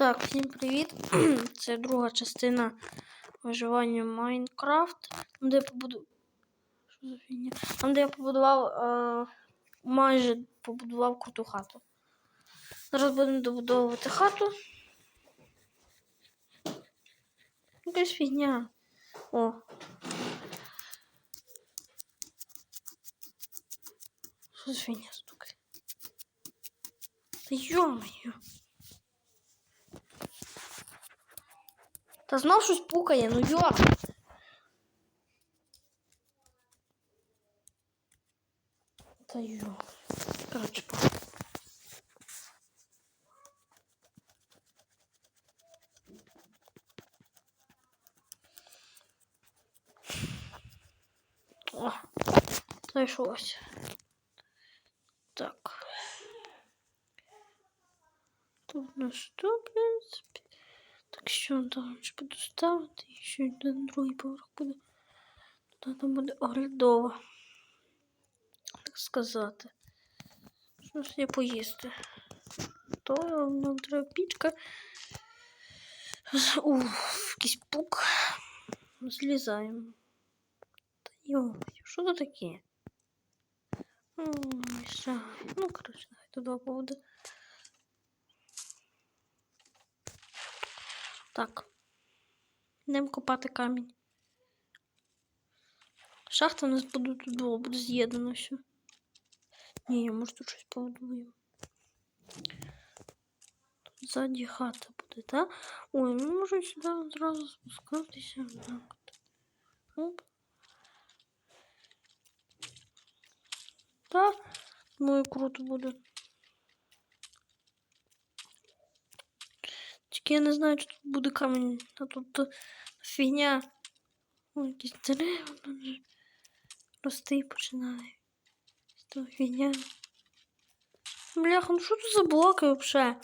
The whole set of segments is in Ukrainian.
Так, всім привіт. Це друга частина виживання Майнкрафт. Там, де я побуду... Що за фігня? Там, де я побудував е... майже побудував круту хату. Зараз будемо добудовувати хату. Якась фігня. О. Що за фігня стукає? Та йо-моє. Та знов щось пукає, ну йо. Та йо. Коротше, по. О, знайшлося. Так. Тут на що, в принципі. Так що там ж буду ставити, і ще на другий поверх буде. Та там буде оглядова. Так сказати. Що ж я поїсти? То нам треба пічка. Уф, якийсь пук. Злізаємо. Та йо, що це таке? Ой, мішає. Ну, коротше, давай туди буде. Так. Йдемо копати камінь. Шахта у нас буде тут було, буде з'єднано все. Ні, може тут щось побудуємо. Тут ззаді хата буде, так? Ой, ну може сюди зразу спускатися. Так. Оп. Так, ну і круто буде. Я не знаю, чи тут буде камінь, а тут то фігня. Ой, якісь дерева рости починає. Що фігня. Бляха, ну що тут за блоки взагалі?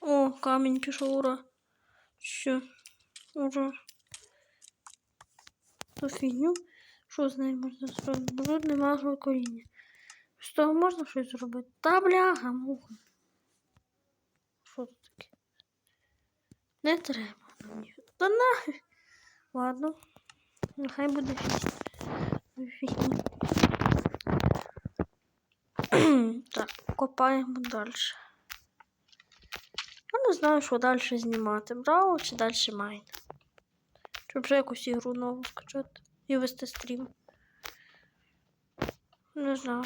О, камінь пішов, ура. Що? Ура. Ту фігню. Що з нею можна зробити? Брудне масло коріння. З того можна щось зробити? Та бляха, муха. Що це таке? Не треба мені. Та нафіг. Ладно. Нехай буде фігня. так, копаємо далі. Я не знаю, що далі знімати. Браво чи далі майн. Чи вже якусь ігру нову скачати і вести стрім. Не знаю.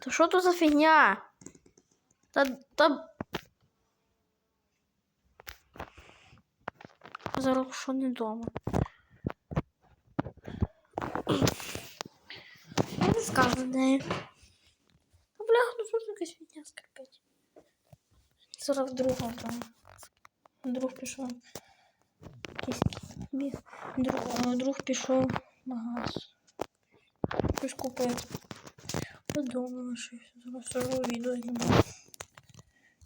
Та що то за фігня? Та та. Зараз що не вдома. Я не скажу неї. А бляха, ну ж якась фігня скрипить? Зараз друга вдома. Друг пішов. Якийсь біг. Друг, друг пішов в магаз. Щось купити. Подумала, що зараз сижу відео знімаю.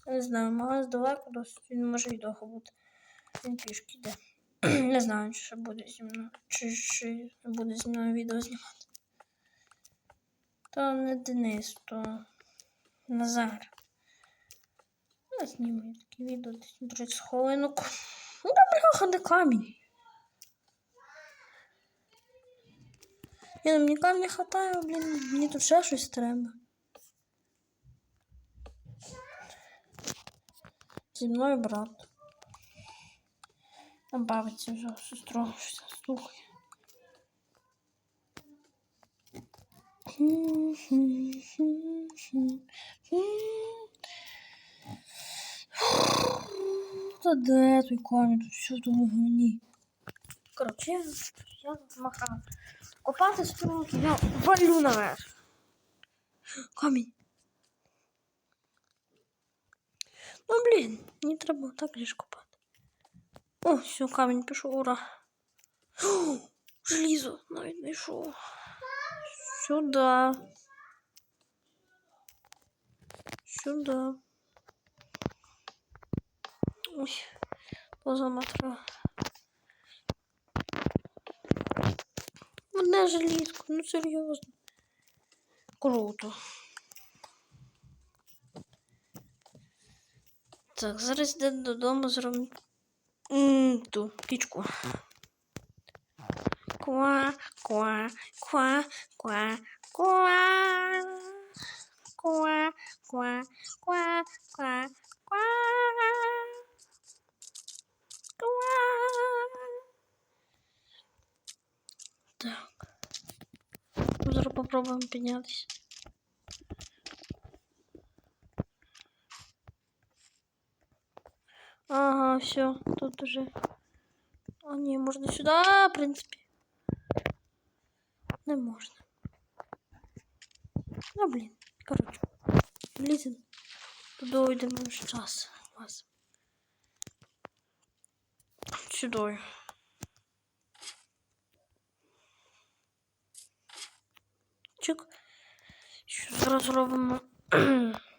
Не знаю, магаз далеко досить, він може довго бути. Він пішки йде. не знаю, ще буде зі мною. Чи, чи буде зі мною відео знімати. То не Денис, то Назар. Я знімаю такі відео десь 30 хвилинок. Ну, бляха, де камінь. Ні, ну мені камня хватає, блін, мені тут ще щось треба. Зі мною брат. Там бавиться вже сестру, щось слухає. Та де той камінь? Тут все в тому говні. Коротше, я, я махав. Копати струнки, я валю наверх. Камінь. Ну, блін, не треба так лиш копати. О, все, камень пішов, ура. О, желізо навіть знайшов. Сюда. Сюда. Ой, позамотра. Одне желізко, ну серьезно. Круто. Так, зараз до дома зробимо м, ту пічку. Ква, ква, ква, ква, ква. Ква, ква, ква, ква, ква. Ква. Так. Ну, Зараз попробуємо піднятися. Ага, все, тут уже. А, ні, можна сюди, а, в принципі. Не можна. Ну, блін. Коротше. Лізен. Туди йдемо вже час. Вас. Сюди. Чик. Що зараз робимо?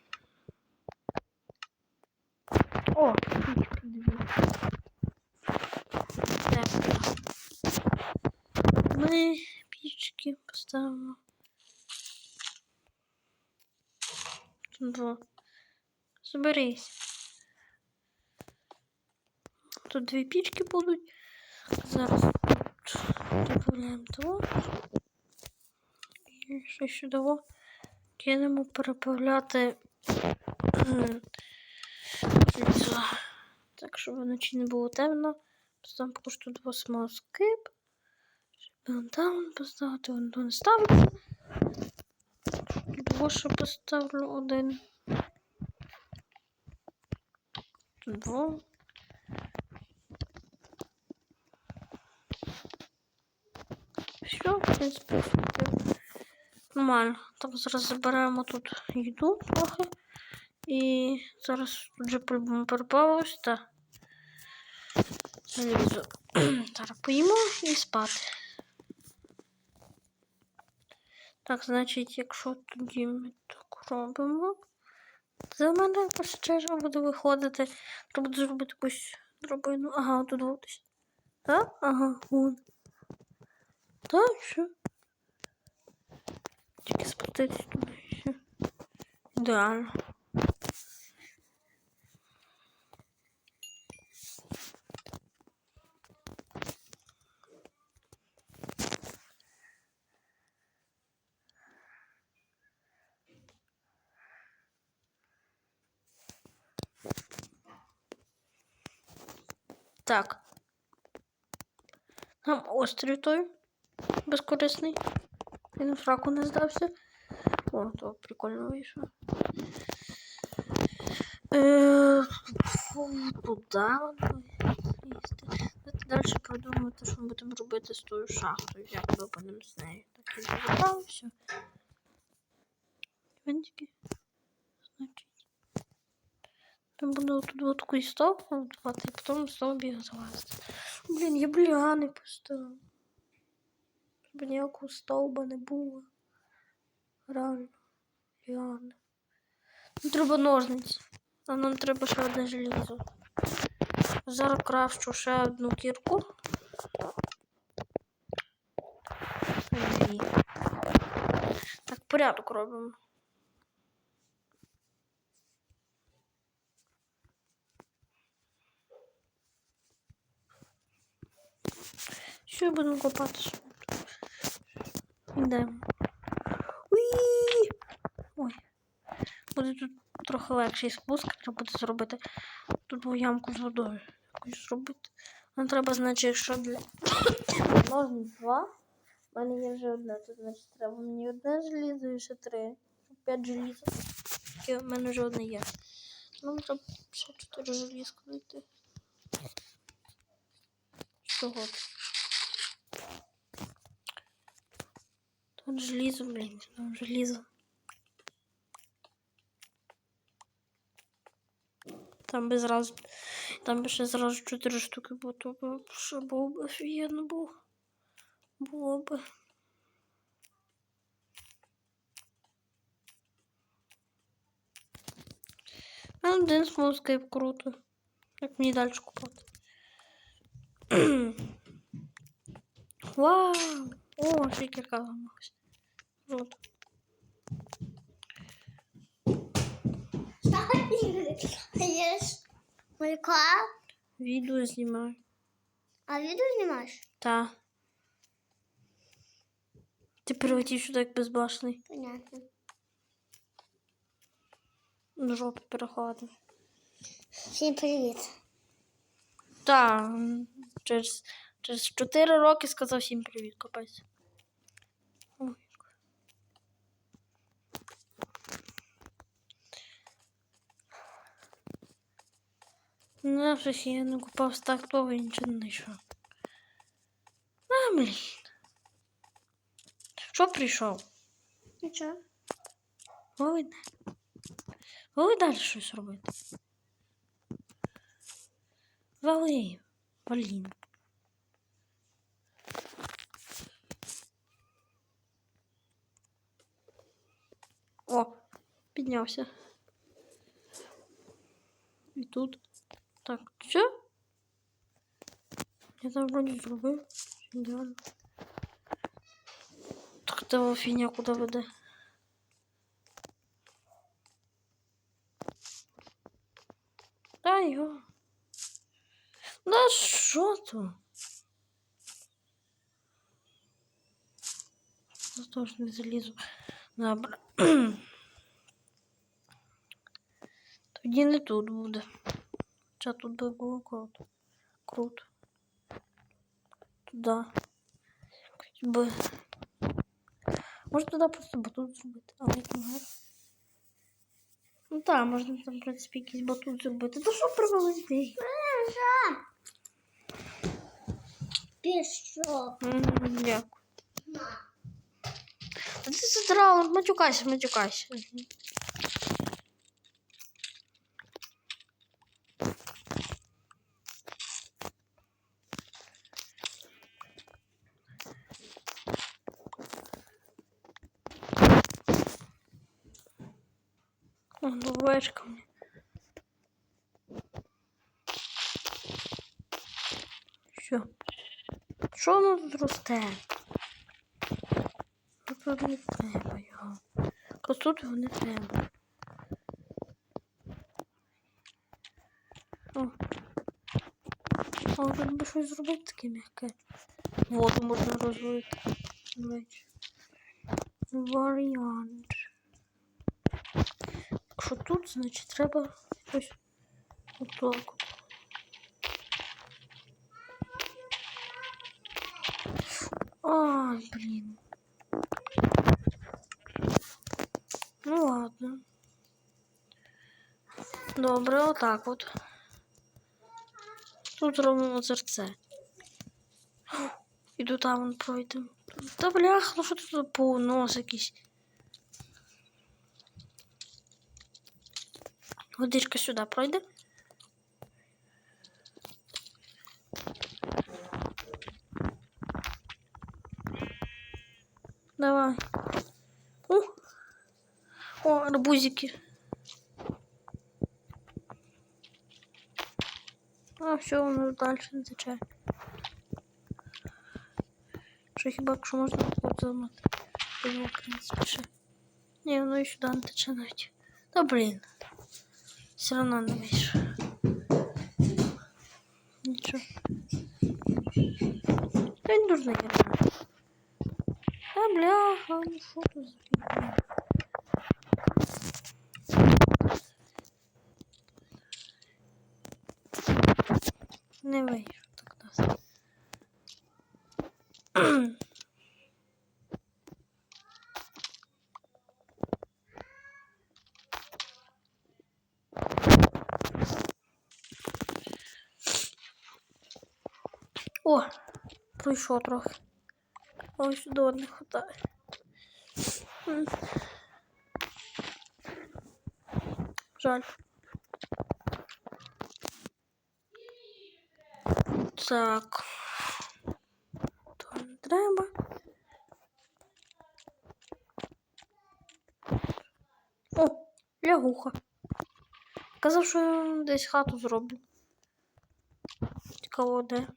О, пічки дві. Ми пічки поставимо. Два. Зберись. Тут дві пічки будуть. Зараз тут додаємо того. І ще сюди кинемо переправляти. М, Так, щоб вночі не було темно. Поставимо поки що два смоскип. Щоб там поставити, вон не ставиться. Два поставлю один. Тут два. Все, в принципі. Нормально. Так, зараз заберемо тут їду трохи. І зараз тут же по-любому переплавилось, та залізу. Зараз поїмо і спати. Так, значить, якщо тоді ми так робимо, за мене черга буде виходити. Треба зробити якусь дробину. Ага, тут вот десь. Так? Ага, вон. Так, що? Тільки спуститись туди. Ідеально. Так. Нам острів той безкорисний. Він в раку не здався. О, то прикольно вийшло. Е, Туди. Давайте далі продумати, що ми будемо робити з тою шахтою. Як випадемо з нею. Так, я забрав, все. Винтики. Значить. Там буду тут вот стовп будувати, і потім знову бігати залазити. Блін, я бляни поставив. Щоб ніякого стовба не було. Реально. Реально. Ну, треба ножниці. А нам треба ще одне желізо. Зараз крафчу ще одну кірку. Так, порядок робимо. Що будемо копати? що тут? Йдемо. Уї! Ой. Буде тут трохи легший спуск, треба буде зробити тут ямку з водою. Якось зробити. Нам треба, значить, якщо для можна два. У мене є вже одне, то значить треба мені одне желізо і ще три. П'ять желізо. Таке в мене вже одне є. Нам треба ще чотири желізка знайти. Чого? Тут желізо, блін, там желізо. Там би зразу, там би ще зразу чотири штуки, бо то б ще було б офігенно було. А один смолскейп круто. Як мені далі купати. Вау! О, шикерка ламалась. Круто. Єш. Малька? Відео знімаю. А відео знімаєш? Та. Ти прилетів сюди як безбашний. Понятно. До жопи переходив. Всім привіт. Та. Через, через 4 роки сказав всім привіт, капець. Ой. Ну, щось я не купав стак того і нічого не знайшов. А, блін. Що прийшов? Нічого. Голи, Голи далі щось робити. Вали, блін. О, піднявся. І тут. Так, що? Я там вроді зробив. Ідеально. Так та фігня куди веде? Та йо. Да що то? Я теж не залізу. Добре. Тоді не тут буде. Хоча тут би було круто. Круто. Туди. Би. Може туди просто батут зробити, але як не. Ну так, можна там, в принципі, якийсь батут зробити. Та що провалити? Пішов. Дякую. Та Ти задрала, матюкайся, матюкайся. Мгм. О, овечка мені. Що? Що воно тут росте? Тут не треба його. Просто тут його не треба. О. А би щось зробити таке м'яке. Воду можна речі. Варіант. Якщо тут, значить треба якось отак. от. Ай, блін. Ну ладно. Добре, отак от. Тут робимо озерце. Іду там вон пройдемо. Та блях, ну що тут повнос якийсь. Водичка сюди пройде. О арбузики. А, все, воно далі не тече. Що хіба якщо можна от замати? Його, в принципі, ще. Ні, воно і сюди не тече навіть. Та блін. Все равно не вийшло. Нічого. Та він дурний. я думаю. Та бляха, ну що тут за Не вийшло так нас. О, пройшов трохи. Ось сюди не хватає. Жаль. Так. То не треба. О, лягуха. Казав, що я десь хату зроблю. Цікаво, де.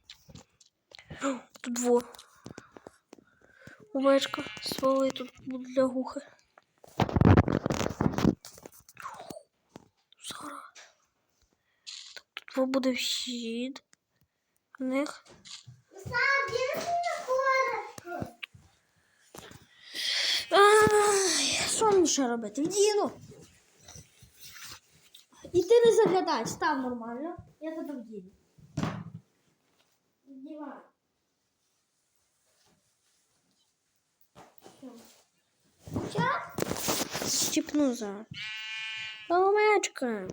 Тут дво. Овечка, свали тут буде лягухи. Зараз. Тут бо буде вхід. В них. Ай, що мені ще робити? Вдіну. І ти не заглядай, став нормально. Я тебе вдіну. Вдівай. Щіпну зараз. Овечка.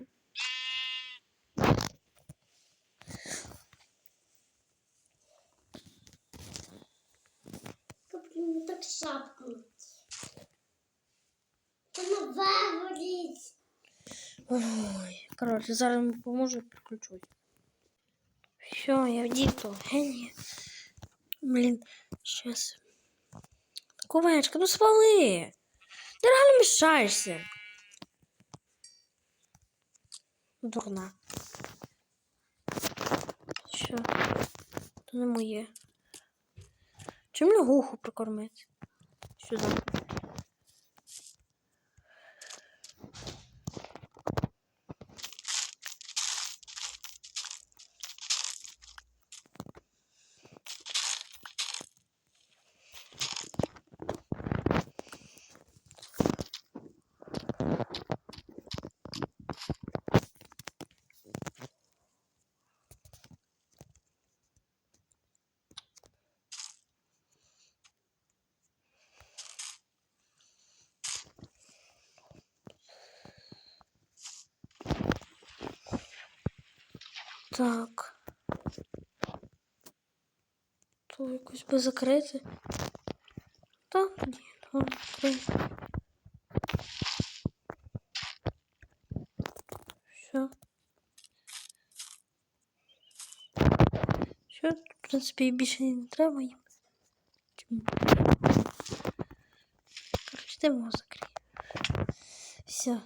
Так шапку. Вона вигоріть. Ой, коротше, зараз мені поможу підключусь. Все, я вдіто. Генія. Блін, щас. Ковечка, ну свали. Ти реально мішаєшся. Дурна. Що? Це не моє. Чим лягуху прикормити? Сюди. Так. То якось би закрити. Так, тоді. ну, три. Все. Все, в принципі, більше не треба їм. Короче, його закрию. Все.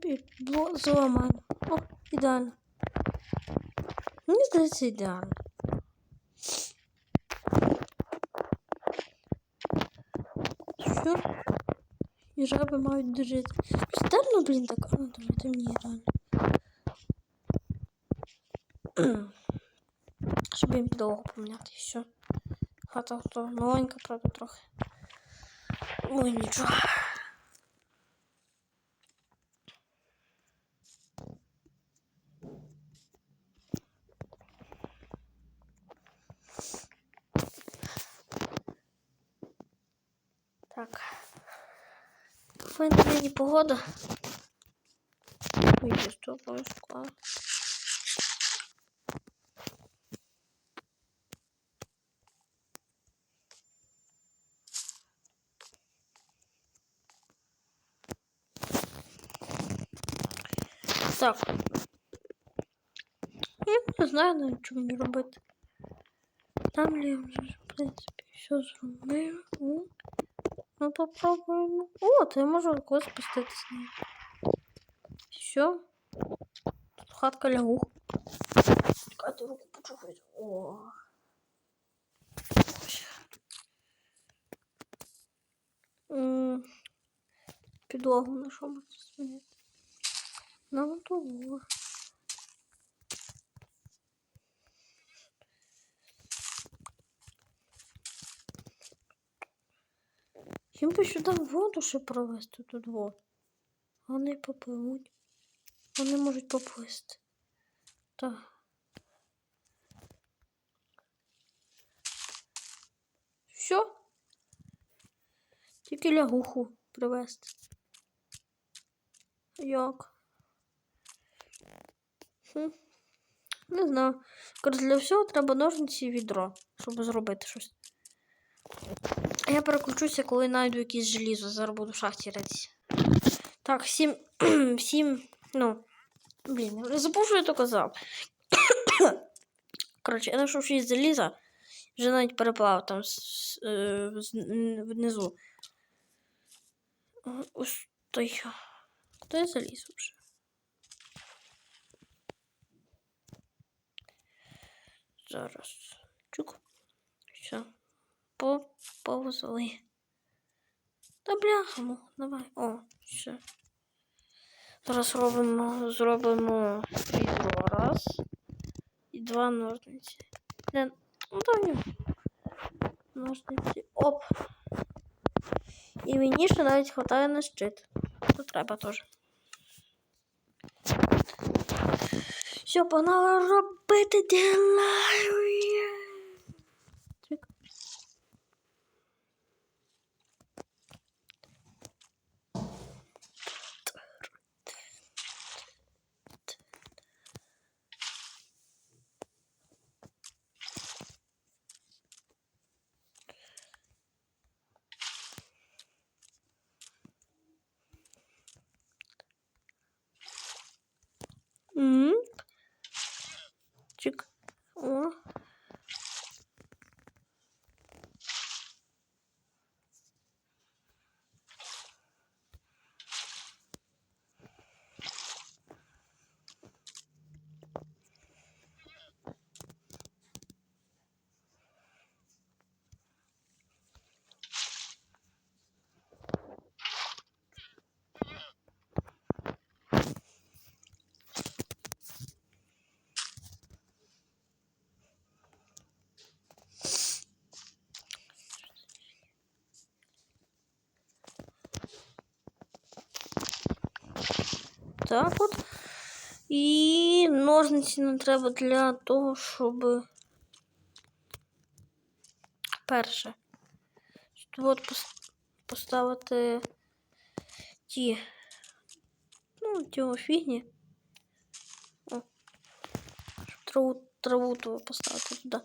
Ну, підло зламано. О, ідеально. Мені здається, ідеально. Що? І жаби мають дожити. Стерно, блін, так, а, давайте мені реально. Щоб їм підлогу поміняти, і все. Хата готова. Новенька, правда, трохи. Ой, нічого. погода. Вийде з того поиску. Так. Я не знаю навіть, що мені робити. Там я вже, в принципі, все зробив. Ну, попробуємо. О, то я можу когось спустити з нею. Все. Тут хатка лягух. Чекайте, руку почухайте. О. Підлогу на що можна змінити? На. Їм би сюди воду ще провести тут во. Вони попливуть. Вони можуть поплисти. Так. Все. Тільки лягуху привезти. Як? Хм. Не знаю. Коротше, для всього треба ножниці і відро, щоб зробити щось. Я переключуся, коли знайду якесь желізо. Зараз буду в шахті ритися. Так, всім. всім. Ну. Блін, я забув, що я то казав. Коротше, я знайшов 6 заліза. Вже навіть переплав там е, внизу. Ось той. Я заліз вже? Зараз. Чук. Все. По. Та бляха, ну, давай. О, все. Зараз робимо, зробимо відро. Раз. І два ножниці. Не, ну, давай. Ножниці. Оп. І мені ще навіть хватає на щит. То треба теж. Все, погнали робити діла. Так от. І ножниці нам треба для того, щоб перше. От поставити ті. Ну, ті фігні. О. Траву, траву ту поставити туди.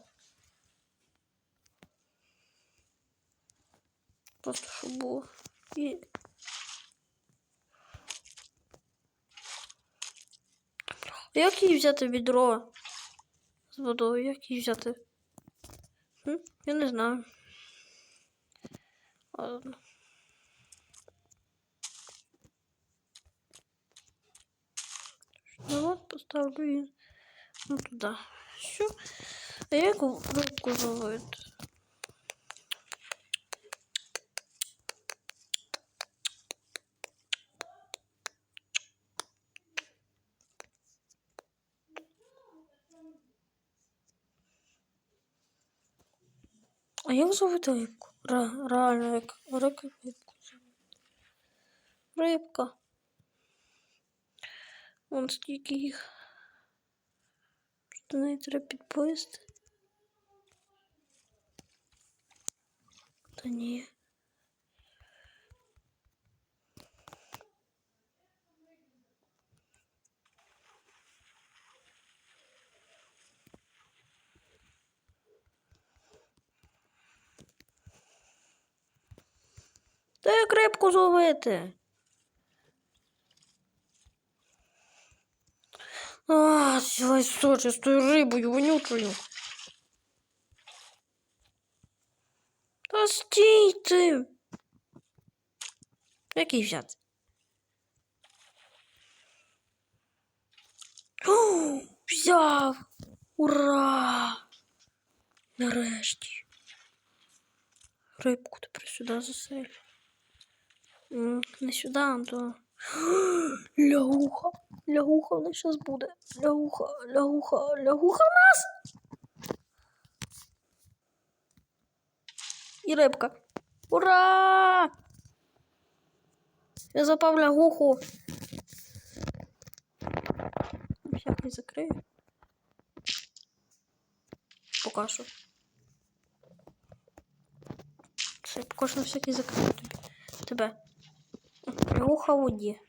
Просто щоб було. І Як їй взяти відро з водою? Як її взяти? М? Я не знаю. Ладно. Ну от поставлю її ну, туди. Що? А як рибку зловити? А як зовут рыбку. Ре, реально, рибку зовут. Рибка. Вон скільки їх. До неї треба підповісти. Та ні. Та як рибку зловити? А, сілай сочі з тою рибою вонючою. Та стій ти. Як її взяти? О, взяв! Ура! Нарешті. Рибку тепер сюди заселю. Не сюди, а то. Лягуха. Лягуха вона зараз буде. Лягуха, лягуха, лягуха в нас. І рибка. Ура! Я запав лягуху. Всякий закрию. Поки що. Все, поки на всякий закрию тобі. Тебе. Лягуха в воді.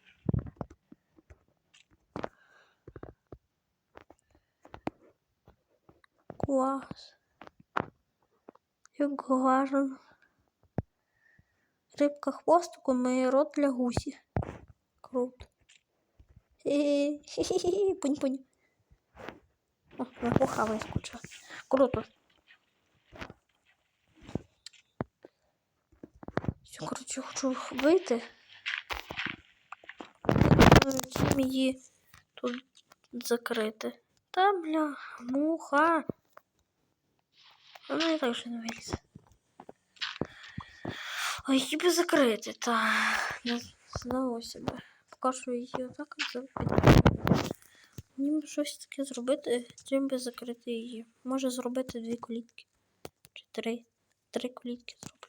Клас. Як гарно. Рибка хвостиком має рот для гусі. Круто. Хе-хе-хе, пунь-пунь. О, лягуха вискочила. Круто. Все, коротше, хочу вийти. Чим її тут закрити. Та бля, муха. Вона і так вже не вилізе. А її би закрити, та не знову себе. поки що її отак от зробити. Мені б щось таке зробити, чим би закрити її. Може зробити дві колітки. Чи три. Три колітки зроблю.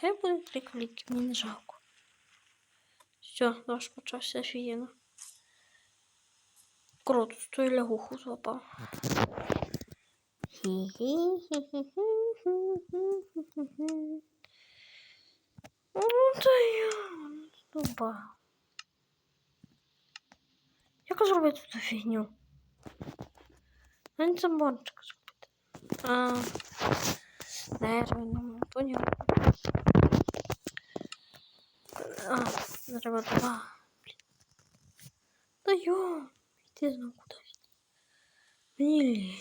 Хай буде три колітки, мені не жалко. Все, наш почався офігенно. Круто, я лягуху злапав. Ну, та я злапав. Як зробити цю фігню? Мені заборчик зробити. А, дерево, понятно. А, треба два. Блін. Та йо, йти знову кудись. Мені лінь.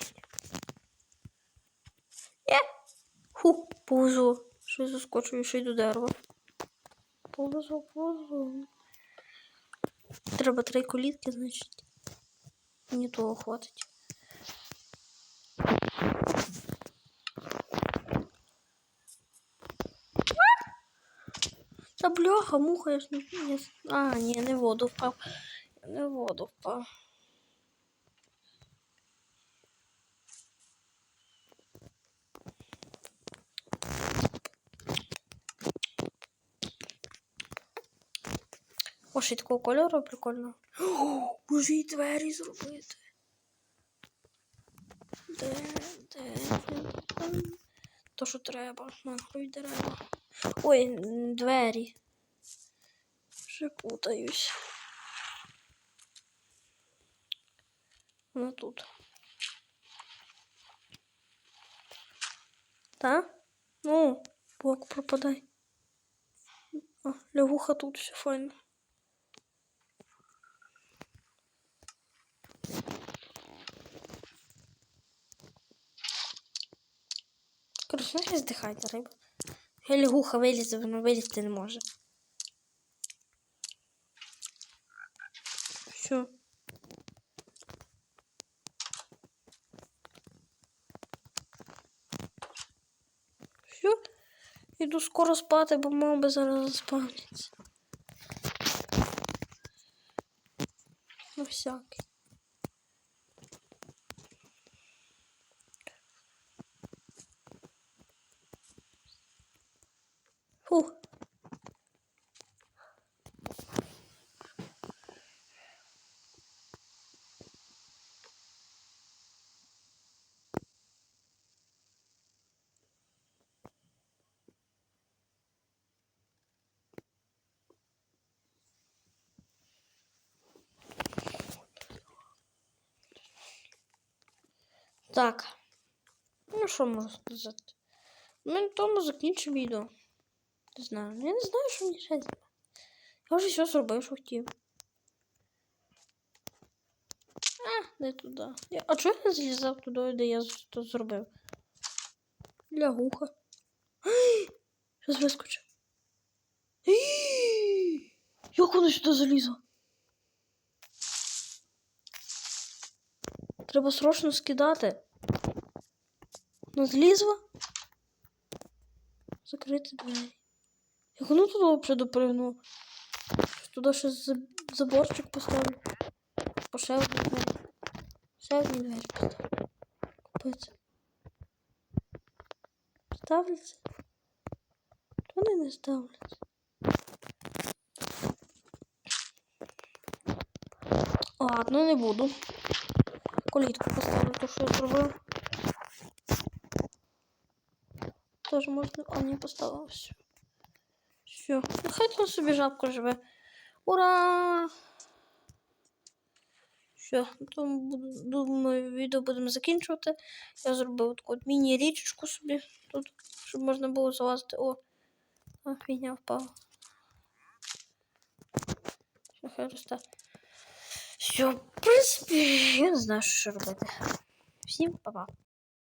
Є. Ху, повезло. Що я заскочу ще й до дерева. Повезло, повезло. Треба три колітки, значить. Мені того хватить. Та бляха, муха, я ж не... А, ні, не воду впав. Я не воду впав. О, ще такого кольору прикольно. О, може і двері зробити. Де, де, де? То, що треба. Нахуй дерева. Ой, двері. Вже путаюсь. Вона тут. Та? Ну, блок пропадай. О, лягуха тут все файно. Короче, здихайте риба. Я лягуха вилізе, вона вилізти не може. Все. Все. Іду скоро спати, бо мав би зараз заспавниться. Ну всякий. Так. Ну, що можу сказати? Ми на тому закінчимо відео. Не знаю. Я не знаю, що мені ще. Я вже все зробив, що хотів. А, не туди. Я... А чого я не злізав туди, де я то зробив? Лягуха. Щас вискочив. Ій! Як воно сюди залізло? Треба срочно скидати. Ну, злізла? Закрити двері. Як воно туди взагалі допригнуло? Туди ще заборчик поставлю. По ще одну двері. Ще двері поставлю. Капець. Ставляться? Вони не ставляться. Ладно, не буду. Колітку поставлю, то що я зробив. Теж можна. А не поставилось. Все. Нехай там собі жабка живе. Ура! Все, на тому думаю, відео будемо закінчувати. Я зробив таку от міні-річечку собі тут, щоб можна було залазити. О, а, фігня впала. Все, хай росте. Все, в принципі, я не знаю, що робити. Всім па-па.